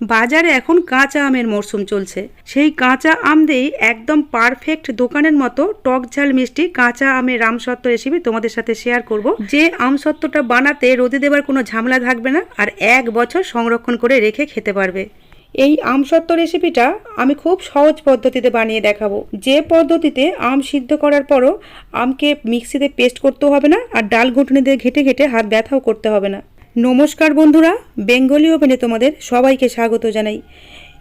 বাজারে এখন কাঁচা আমের মরশুম চলছে। সেই কাঁচা আম দিয়েই একদম পারফেক্ট দোকানের মতো টক ঝাল মিষ্টি কাঁচা আমের আমসত্ত্ব রেসিপি তোমাদের সাথে শেয়ার করব। যে আমসত্ত্বটা বানাতে রোদে দেবার কোনো ঝামেলা থাকবে না আর এক বছর সংরক্ষণ করে রেখে খেতে পারবে। এই আমসত্ত্ব রেসিপিটা আমি খুব সহজ পদ্ধতিতে বানিয়ে দেখাবো। যে পদ্ধতিতে আম সিদ্ধ করার পরও আমকে মিক্সিতে পেস্ট করতেও হবে না আর ডাল ঘুটনি দিয়ে ঘেটে ঘেটে হাত ব্যথাও করতে হবে না। নমস্কার বন্ধুরা বেঙ্গলি ওভেনে তোমাদের সবাইকে স্বাগত জানাই।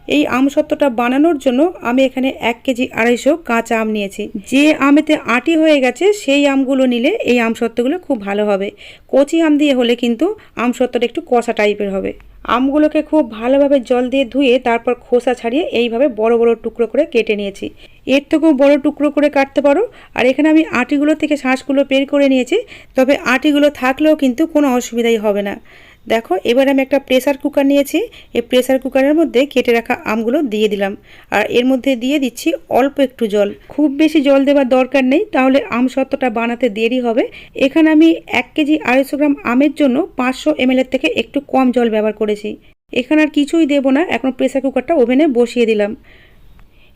এই আমসত্ত্বটা বানানোর জন্য আমি এখানে এক কেজি আড়াইশো কাঁচা আম নিয়েছি। যে আমেতে আটি হয়ে গেছে, সেই আমগুলো নিলে এই আমসত্ত্বগুলো খুব ভালো হবে। কচি আম দিয়ে হলে কিন্তু আমসত্ত্বটা একটু কষা টাইপের হবে। আমগুলোকে খুব ভালোভাবে জল দিয়ে ধুয়ে তারপর খোসা ছাড়িয়ে এইভাবে বড় বড় টুকরো করে কেটে নিয়েছি। এর থেকেও বড় টুকরো করে কাটতে পারো। আর এখানে আমি আটিগুলো থেকে শাঁসগুলো বের করে নিয়েছি, তবে আটিগুলো থাকলেও কিন্তু কোনো অসুবিধাই হবে না। দেখো, এবার আমি একটা প্রেসার কুকার নিয়েছি। এই প্রেসার কুকারের মধ্যে কেটে রাখা আমগুলো দিয়ে দিলাম। আর এর মধ্যে দিয়ে দিচ্ছি অল্প একটু জল। খুব বেশি জল দেওয়ার দরকার নেই, তাহলে আম সত্ত্বটা বানাতে দেরি হবে। এখানে আমি এক কেজি আড়াইশো গ্রাম আমের জন্য পাঁচশো এমএলের থেকে একটু কম জল ব্যবহার করেছি। এখানে আর কিছুই দেবো না, এখন প্রেসার কুকারটা ওভেনে বসিয়ে দিলাম।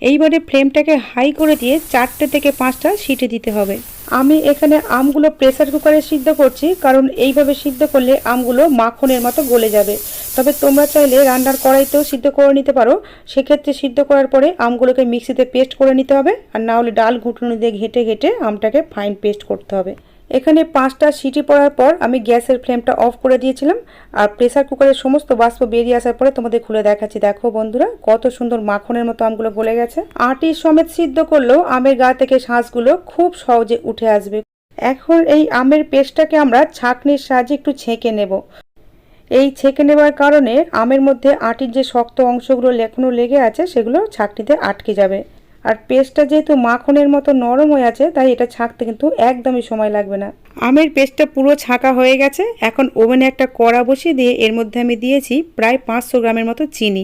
এইবারে ফ্লেমটাকে হাই করে দিয়ে চারটে থেকে পাঁচটা সিটি দিতে হবে। আমি এখানে আমগুলো প্রেসার কুকারে সিদ্ধ করছি, কারণ এইভাবে সিদ্ধ করলে আমগুলো মাখনের মতো গলে যাবে। তবে তোমরা চাইলে রান্নার কড়াইতেও সিদ্ধ করে নিতে পারো। সেক্ষেত্রে সিদ্ধ করার পরে আমগুলোকে মিক্সিতে পেস্ট করে নিতে হবে, আর না হলে ডাল ঘুটুনি দিয়ে ঘেঁটে ঘেঁটে আমটাকে ফাইন পেস্ট করতে হবে। এখানে পাঁচটা সিটি পড়ার পর আমি গ্যাসের ফ্লেমটা অফ করে দিয়েছিলাম আর প্রেসার কুকারের সমস্ত বাষ্প বেরিয়ে আসার পরে তোমাদের খুলে দেখাচ্ছি। দেখো বন্ধুরা, কত সুন্দর মাখনের মতো আমগুলো গলে গেছে। আটি সমেত সিদ্ধ করলেও আমের গা থেকে শাঁসগুলো খুব সহজে উঠে আসবে। এখন এই আমের পেস্টটাকে আমরা ছাঁকনির সাহায্যে একটু ছেঁকে নেব। এই ছেঁকে নেবার কারণে আমের মধ্যে আটির যে শক্ত অংশগুলো এখনও লেগে আছে, সেগুলো ছাঁকনিতে আটকে যাবে। আর পেস্টটা যেহেতু মাখনের মতো নরম হয়ে আছে, তাই এটা ছাঁকতে কিন্তু একদমই সময় লাগবে না। আমের পেস্টটা পুরো ছাঁকা হয়ে গেছে। এখন ওভেনে একটা কড়া বসিয়ে দিয়ে এর মধ্যে আমি দিয়েছি প্রায় পাঁচশো গ্রামের মতো চিনি।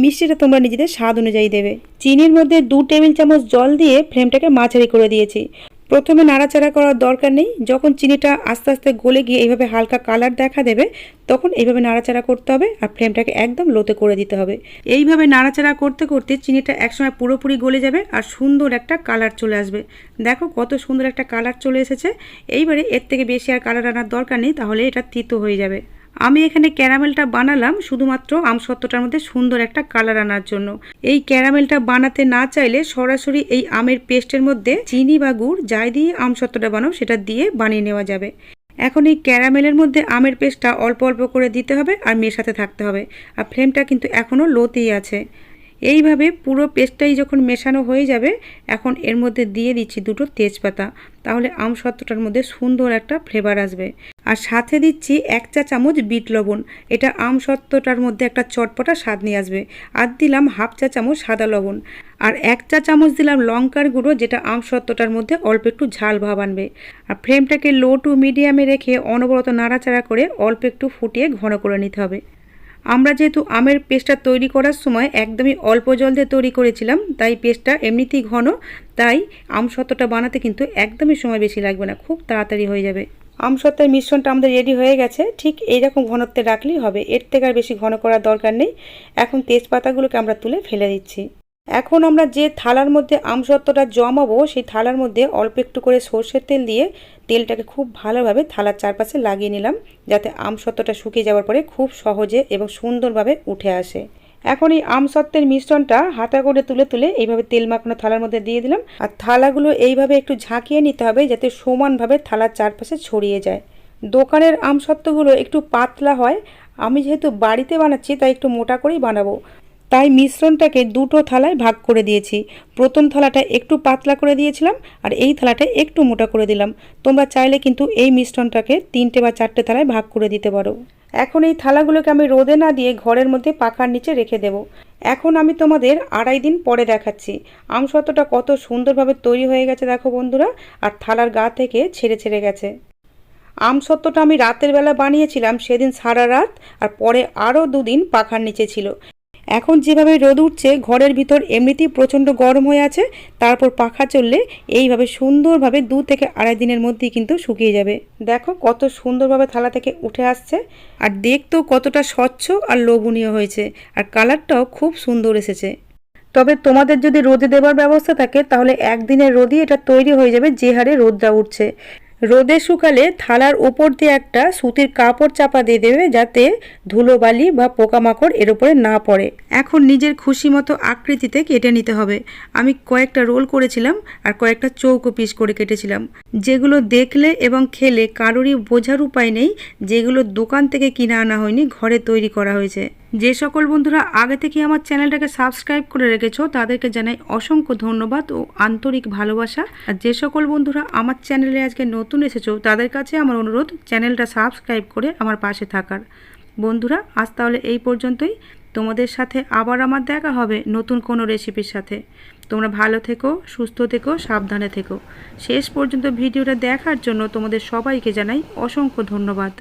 মিষ্টিটা তোমরা নিজেদের স্বাদ অনুযায়ী দেবে। চিনির মধ্যে দু টেবিল চামচ জল দিয়ে ফ্লেমটাকে মাঝারি করে দিয়েছি। প্রথমে নাড়াচাড়া করার দরকার নেই। যখন চিনিটা আস্তে আস্তে গলে গিয়ে এইভাবে হালকা কালার দেখা দেবে, তখন এইভাবে নাড়াচাড়া করতে হবে আর ফ্লেমটাকে একদম লোতে করে দিতে হবে। এইভাবে নাড়াচাড়া করতে করতে চিনিটা একসময় পুরোপুরি গলে যাবে আর সুন্দর একটা কালার চলে আসবে। দেখো কত সুন্দর একটা কালার চলে এসেছে। এইবারে এর থেকে বেশি আর কালার আনার দরকার নেই, তাহলে এটা তিতো হয়ে যাবে। আমি এখানে ক্যারামেলটা বানালাম শুধুমাত্র আমসত্ত্বটার মধ্যে সুন্দর একটা কালার আনার জন্য। এই ক্যারামেলটা বানাতে না চাইলে সরাসরি এই আমের পেস্টের মধ্যে চিনি বা গুড় যাই দিয়ে আমসত্ত্বটা বানাও, সেটা দিয়ে বানিয়ে নেওয়া যাবে। এখন এই ক্যারামেলের মধ্যে আমের পেস্টটা অল্প অল্প করে দিতে হবে আর মেশাতে থাকতে হবে। আর ফ্লেমটা কিন্তু এখনও লোতেই আছে। এইভাবে পুরো পেস্টটাই যখন মেশানো হয়ে যাবে, এখন এর মধ্যে দিয়ে দিচ্ছি দুটো তেজপাতা। তাহলে আম সত্ত্বটার মধ্যে সুন্দর একটা ফ্লেভার আসবে। আর সাথে দিচ্ছি এক চা চামচ বিট লবণ। এটা আম সত্ত্বটার মধ্যে একটা চটপটা স্বাদ নিয়ে আসবে। আর দিলাম হাফ চা চামচ সাদা লবণ। আর এক চা চামচ দিলাম লঙ্কার গুঁড়ো, যেটা আম সত্ত্বটার মধ্যে অল্প একটু ঝাল ভাব আনবে। আর ফ্লেমটাকে লো টু মিডিয়ামে রেখে অনবরত নাড়াচাড়া করে অল্প একটু ফুটিয়ে ঘন করে নিতে হবে। আমরা যেহেতু আমের পেস্টটা তৈরি করার সময় একদমই অল্প জল দিয়ে তৈরি করেছিলাম, তাই পেস্টটা এমনিতেই ঘন, তাই আম আমসত্ত্বটা বানাতে কিন্তু একদমই সময় বেশি লাগবে না, খুব তাড়াতাড়ি হয়ে যাবে। আম আমসত্ত্বের মিশ্রণটা আমাদের রেডি হয়ে গেছে, ঠিক এইরকম ঘনত্বে রাখলেই হবে, এর থেকে আর বেশি ঘন করার দরকার নেই। এখন তেজপাতাগুলোকে আমরা তুলে ফেলে দিচ্ছি। এখন আমরা যে থালার মধ্যে আমসত্ত্বটা জমাবো, সেই থালার মধ্যে অল্প একটু করে সর্ষের তেল দিয়ে তেলটাকে খুব ভালোভাবে থালার চারপাশে লাগিয়ে নিলাম, যাতে আমসত্ত্বটা শুকিয়ে যাওয়ার পরে খুব সহজে এবং সুন্দরভাবে উঠে আসে। এখন এই আমসত্ত্বের মিশ্রণটা হাতা করে তুলে তুলে এইভাবে তেল মাখানো থালার মধ্যে দিয়ে দিলাম। আর থালাগুলো এইভাবে একটু ঝাঁকিয়ে নিতে হবে যাতে সমানভাবে থালার চারপাশে ছড়িয়ে যায়। দোকানের আমসত্ত্বগুলো একটু পাতলা হয়। আমি যেহেতু বাড়িতে বানাচ্ছি, তাই একটু মোটা করেই বানাবো। তাই মিশ্রণটাকে দুটো থালায় ভাগ করে দিয়েছি। প্রথম থালাটা একটু পাতলা করে দিয়েছিলাম আর এই থালাটা একটু মোটা করে দিলাম। তোমরা চাইলে কিন্তু এই মিশ্রণটাকে তিনটে বা চারটে থালায় ভাগ করে দিতে পারো। এখন এই থালাগুলোকে আমি রোদে না দিয়ে ঘরের মধ্যে পাখার নিচে রেখে দেব। এখন আমি তোমাদের আড়াই দিন পরে দেখাচ্ছি। আমসত্ত্বটা কত সুন্দরভাবে তৈরি হয়ে গেছে দেখো বন্ধুরা, আর থালার গা থেকে ছেড়ে ছেড়ে গেছে। আমসত্ত্বটা আমি রাতের বেলা বানিয়েছিলাম, সেদিন সারা রাত আর পরে আরও দুদিন পাখার নিচে ছিল। এখন যেভাবে রোদ উঠছে, ঘরের ভিতর এমনিতেই প্রচণ্ড গরম হয়ে আছে, তারপর পাখা চললে এইভাবে সুন্দরভাবে দু থেকে আড়াই দিনের মধ্যেই কিন্তু শুকিয়ে যাবে। দেখো কত সুন্দরভাবে থালা থেকে উঠে আসছে, আর দেখতেও কতটা স্বচ্ছ আর লোভনীয় হয়েছে, আর কালারটাও খুব সুন্দর এসেছে। তবে তোমাদের যদি রোদে দেওয়ার ব্যবস্থা থাকে, তাহলে একদিনের রোদই এটা তৈরি হয়ে যাবে যে হারে রোদটা উঠছে। রোদে শুকালে থালার ওপর দিয়ে একটা সুতির কাপড় চাপা দিয়ে দেবে যাতে ধুলোবালি বা পোকামাকড় এর উপরে না পড়ে। এখন নিজের খুশি মতো আকৃতিতে কেটে নিতে হবে। আমি কয়েকটা রোল করেছিলাম আর কয়েকটা চৌকো পিস করে কেটেছিলাম। যেগুলো দেখলে এবং খেলে কারোরই বোঝার উপায় নেই যেগুলো দোকান থেকে কিনে আনা হয়নি, ঘরে তৈরি করা হয়েছে। যে সকল বন্ধুরা আগে থেকে আমার চ্যানেলটাকে সাবস্ক্রাইব করে রেখেছো, তাদেরকে জানাই অসংখ্য ধন্যবাদ ও আন্তরিক ভালোবাসা। আর যে সকল বন্ধুরা আমার চ্যানেলে আজকে নতুন এসেছ, তাদের কাছে আমার অনুরোধ, চ্যানেলটা সাবস্ক্রাইব করে আমার পাশে থাকার। বন্ধুরা, আজ তাহলে এই পর্যন্তই। তোমাদের সাথে আবার আমার দেখা হবে নতুন কোনো রেসিপির সাথে। তোমরা ভালো থেকো, সুস্থ থেকো, সাবধানে থেকো। শেষ পর্যন্ত ভিডিওটা দেখার জন্য তোমাদের সবাইকে জানাই অসংখ্য ধন্যবাদ।